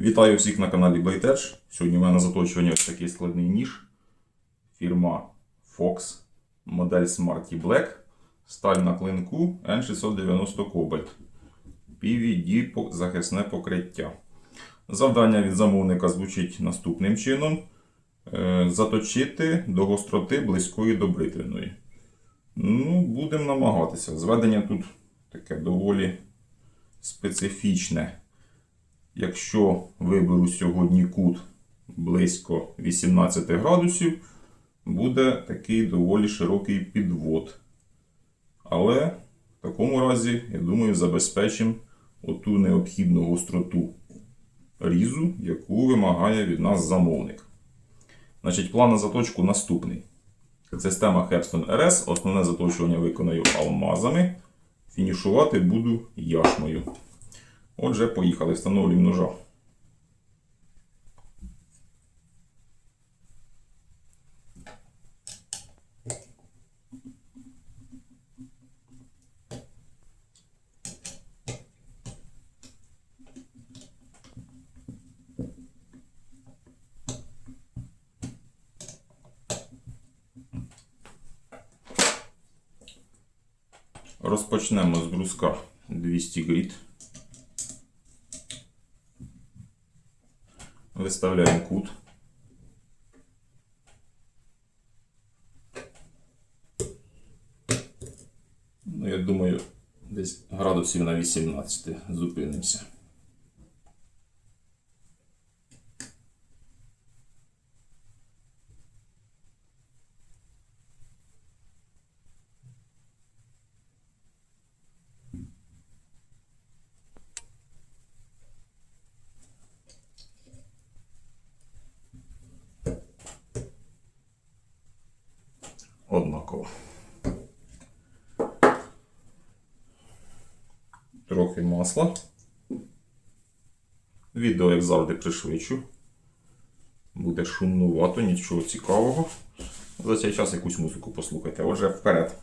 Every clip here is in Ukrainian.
Вітаю всіх на каналі Blade Сьогодні в мене на заточуванні ось такий складний ніж. Фірма Fox. Модель Smarty Black. Сталь на клинку N690 Cobalt. PVD захисне покриття. Завдання від замовника звучить наступним чином: Е, заточити до гостроти близької до бритвеної. Ну, будемо намагатися. Зведення тут таке доволі специфічне. Якщо виберу сьогодні кут близько 18 градусів, буде такий доволі широкий підвод. Але в такому разі, я думаю, забезпечимо оту необхідну гостроту різу, яку вимагає від нас замовник. Значить, план на заточку наступний. Система Hepston RS. Основне заточування виконаю алмазами. Фінішувати буду яшмою. Отже, поїхали, встановлюємо ножа. Розпочнемо з бруска 200 гріт. Виставляємо кут. Ну, я думаю, десь градусів на 18 зупинимося. Однаково. Трохи масла. Відео, як завжди, пришвидшу. Буде шумнувато, нічого цікавого. За цей час якусь музику послухайте. Отже, вперед.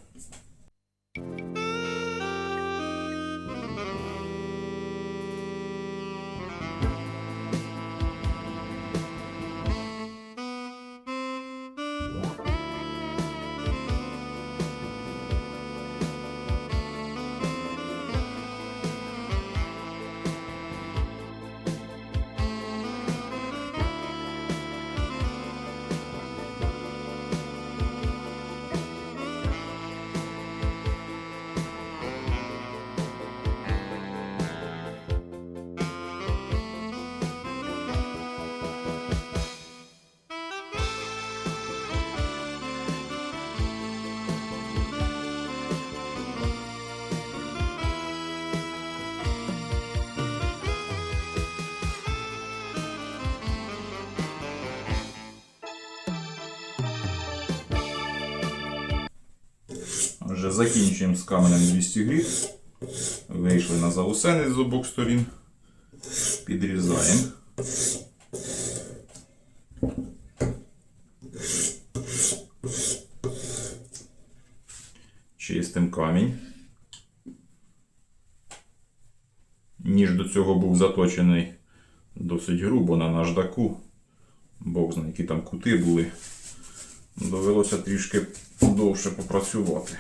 Закінчуємо з каменем 200 гріт. Вийшли на заусенець з обох сторін. Підрізаємо. Чистим камінь. Ніж до цього був заточений досить грубо на наждаку. Бог знає, які там кути були. Довелося трішки довше попрацювати.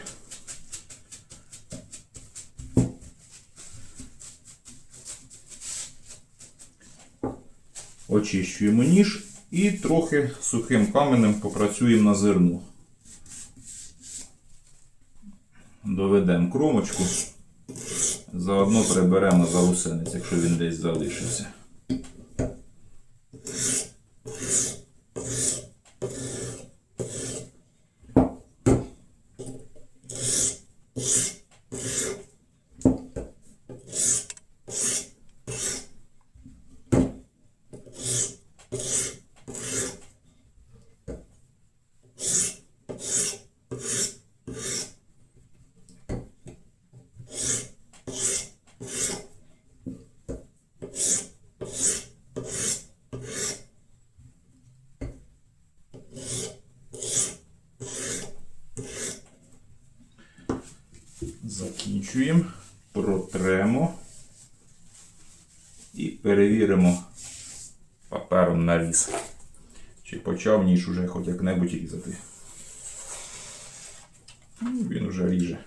Очищуємо ніж і трохи сухим каменем попрацюємо на зерно. Доведемо кромочку, заодно приберемо заусенець, якщо він десь залишився. Закінчуємо, протремо і перевіримо папером на наріз. Чи почав ніж уже хоч як-небудь різати. Ну, Він уже ріже.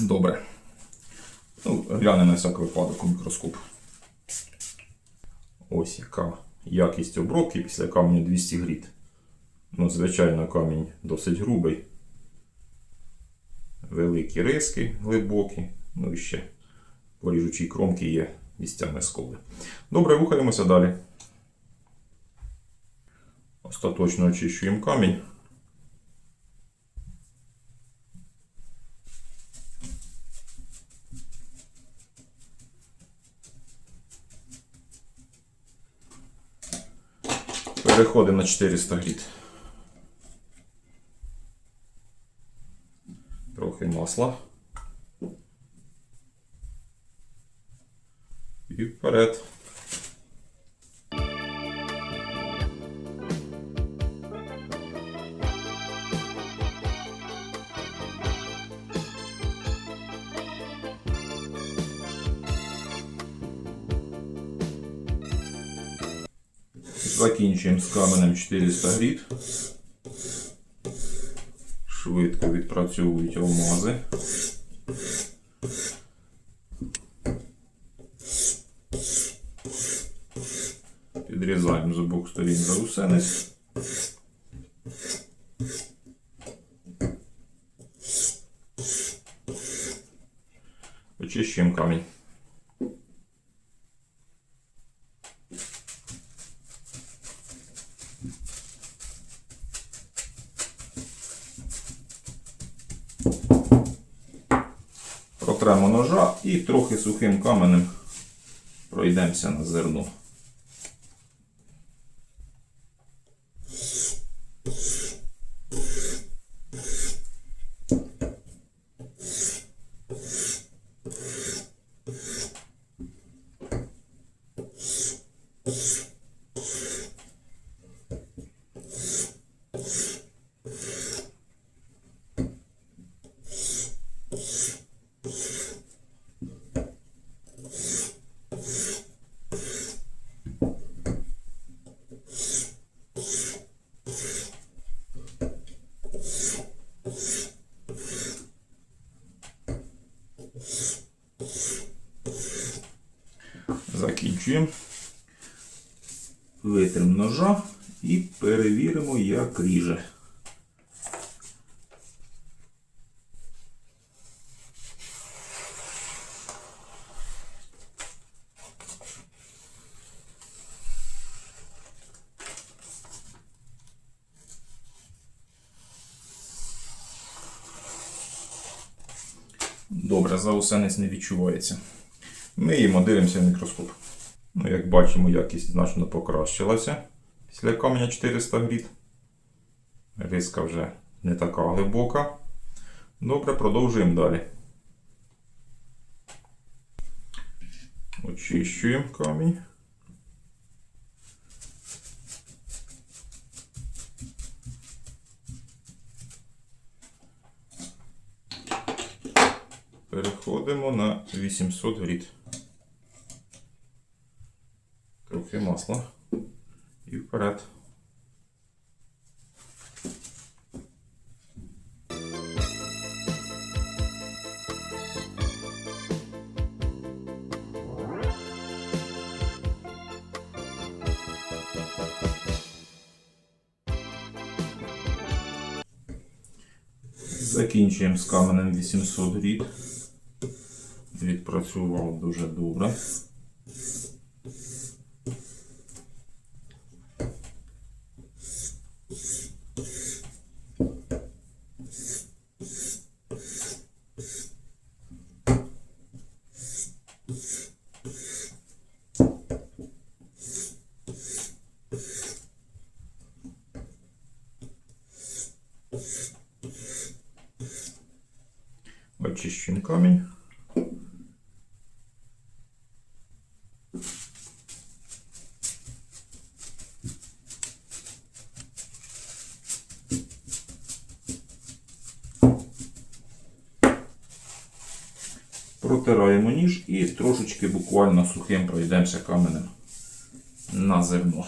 Добре. Ну, глянемо на всяк випадок у мікроскоп. Ось яка якість обробки після каменю 200 гріт. Ну, звичайно, камінь досить грубий. Великі риски глибокі. Ну і ще по ріжучій кромці є місцями сколи. Добре, рухаємося далі. Остаточно очищуємо камінь. Переходимо на 400 гріт. Трохи масла. І вперед. Закінчуємо з каменем 400 гріт. Швидко відпрацьовують алмази. Підрізаємо з обох сторін зарусенець. Трохи сухим каменем пройдемося на зерно. Закінчуємо. Витримо ножа і перевіримо, як ріже. Добре, заусенець не відчувається. Миємо, дивимося в мікроскоп. Ну, як бачимо, якість значно покращилася після каменя 400 гріт. Риска вже не така глибока. Добре, продовжуємо далі. Очищуємо камінь. Переходимо на 800 гріт. Трохи масла. І вперед. Закінчуємо з каменем 800 гріт. Відпрацював дуже добре. Очищуємо камінь. Протираємо ніж і трошечки буквально сухим пройдемося каменем на зерно.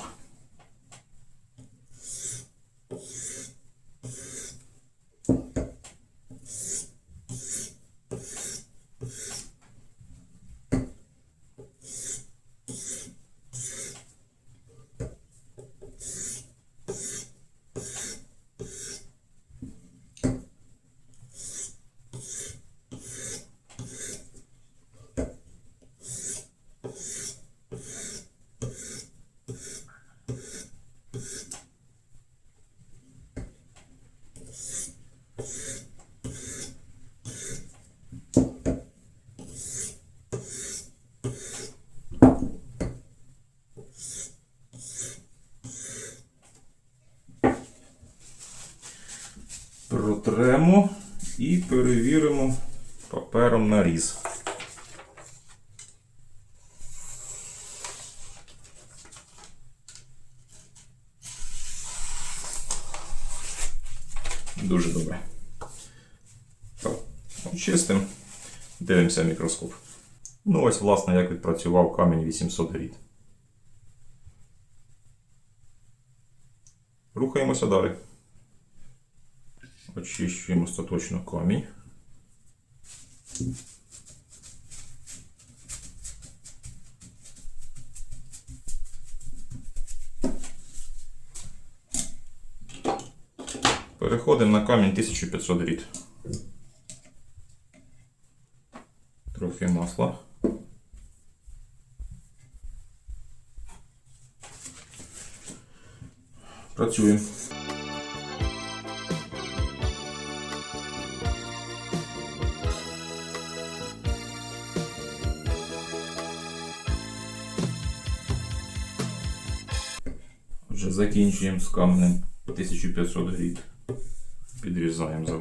Протремо і перевіримо папером наріз. Дуже добре. Так, очистимо. Дивимося мікроскоп. Ну, ось, власне, як відпрацював камінь 800 гріт. Рухаємося далі. Очищуємо остаточно камінь. Переходимо на камінь 1500 рід. Трохи масла. Працюємо. Закінчуємо з каменем 1500 гріт. Підрізаємо за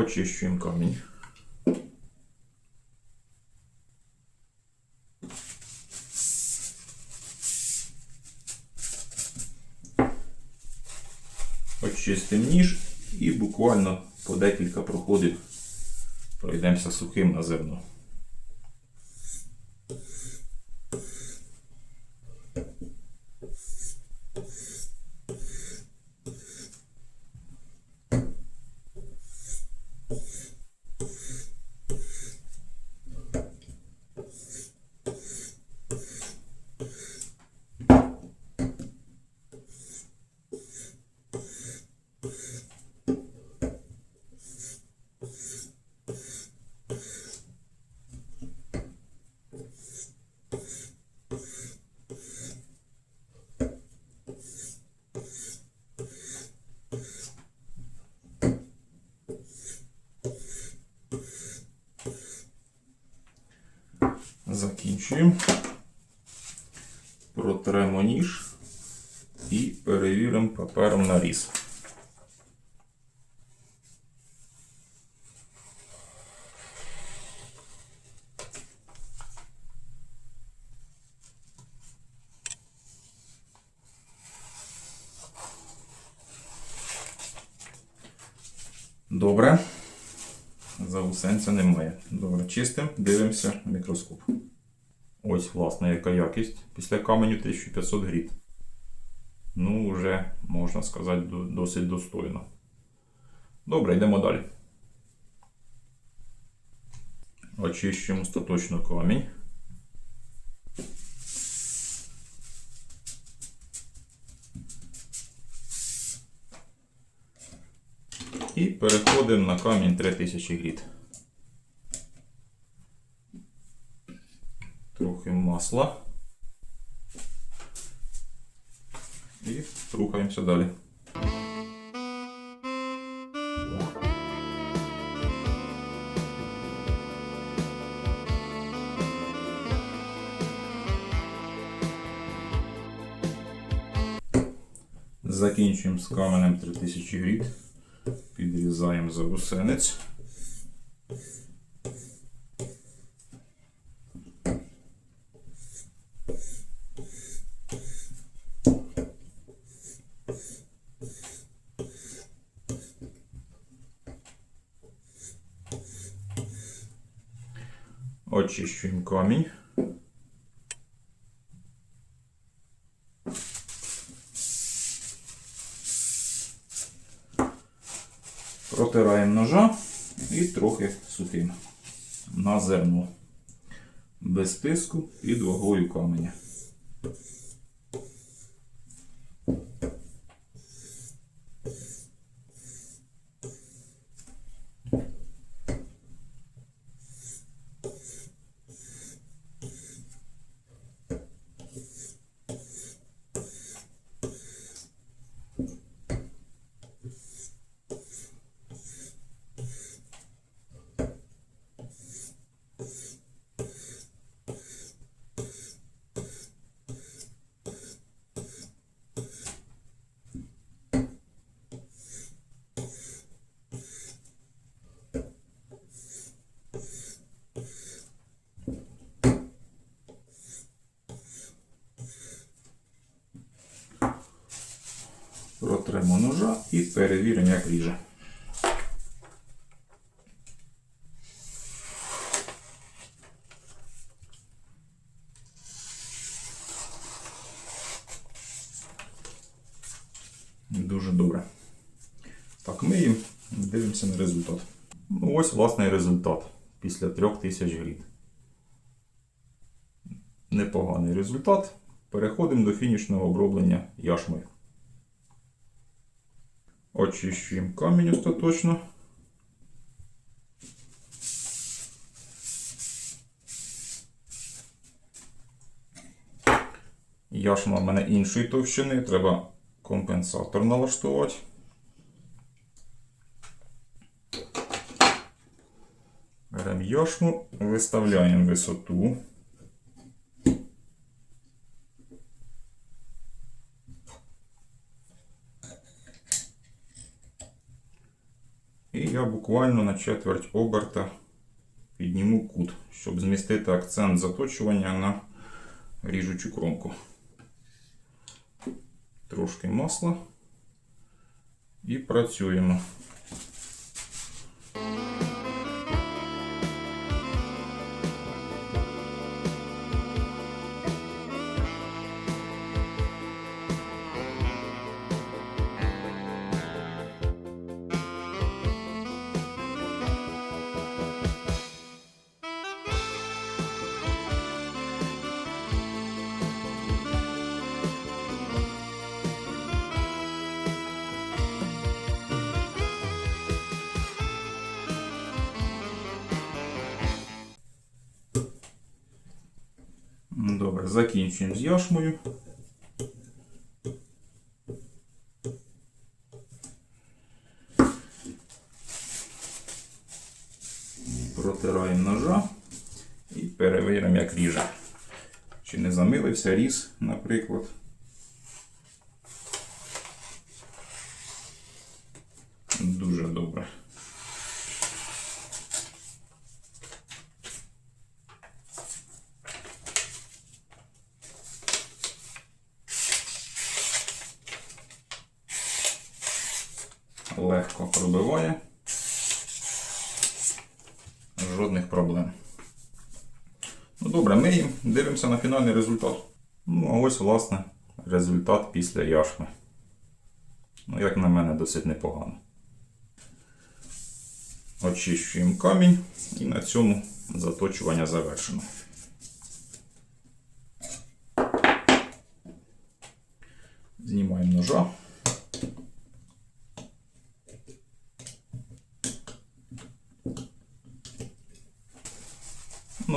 Очищуємо камінь. Очистимо ніж і буквально по декілька проходів пройдемося сухим на зерно. Закінчуємо. Протремо ніж і перевіримо папером наріз. Добре. Заусенця немає. Добре, чистим, дивимося в мікроскоп. Ось, власне, яка якість після каменю 1500 гріт. Ну, вже, можна сказати, досить достойно. Добре, йдемо далі. Очищуємо остаточно камінь. І переходимо на камінь 3000 гріт. трохи масла і рухаємося далі. Закінчуємо з каменем 3000 гріт, підрізаємо заусенець. Очищуємо камінь. Протираємо ножа і трохи сухим на зерно. Без тиску під вагою каменя. Протремо ножа і перевіримо, як ріже. Дуже добре. Так, миємо, дивимося на результат. Ну, ось власний результат після 3000 гріт. Непоганий результат. Переходимо до фінішного оброблення яшмою. Очищуємо камінь остаточно. Яшма в мене іншої товщини, треба компенсатор налаштувати. Беремо яшму, виставляємо висоту. І я буквально на четверть оберта підніму кут, щоб змістити акцент заточування на ріжучу кромку. Трошки масла і працюємо. Закінчуємо з яшмою. Протираємо ножа і перевіримо, як ріже. Чи не замилився різ, наприклад. Дуже добре. легко пробиває. Жодних проблем. Ну добре, миємо, дивимося на фінальний результат. Ну, а ось, власне, результат після яшми. Ну, як на мене, досить непогано. Очищуємо камінь і на цьому заточування завершено. Знімаємо ножа.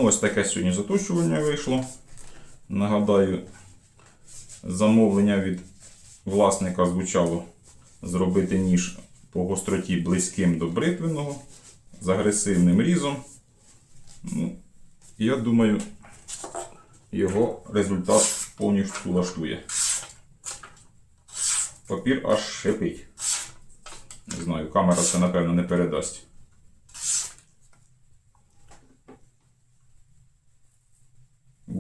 Ось таке сьогодні заточування вийшло. Нагадаю, замовлення від власника звучало зробити ніж по гостроті близьким до бритвеного з агресивним різом. Ну, я думаю, його результат повністю влаштує. Папір аж шипить. Не знаю, камера це напевно не передасть.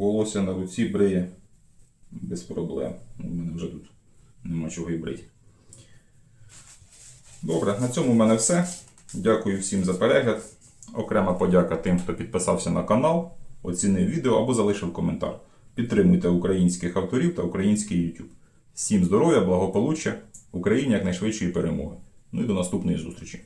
Волосся на руці бриє без проблем. У мене вже тут нема чого і брити. Добре, на цьому в мене все. Дякую всім за перегляд. Окрема подяка тим, хто підписався на канал, оцінив відео або залишив коментар. Підтримуйте українських авторів та український YouTube. Всім здоров'я, благополуччя, Україні якнайшвидшої перемоги. Ну і до наступної зустрічі.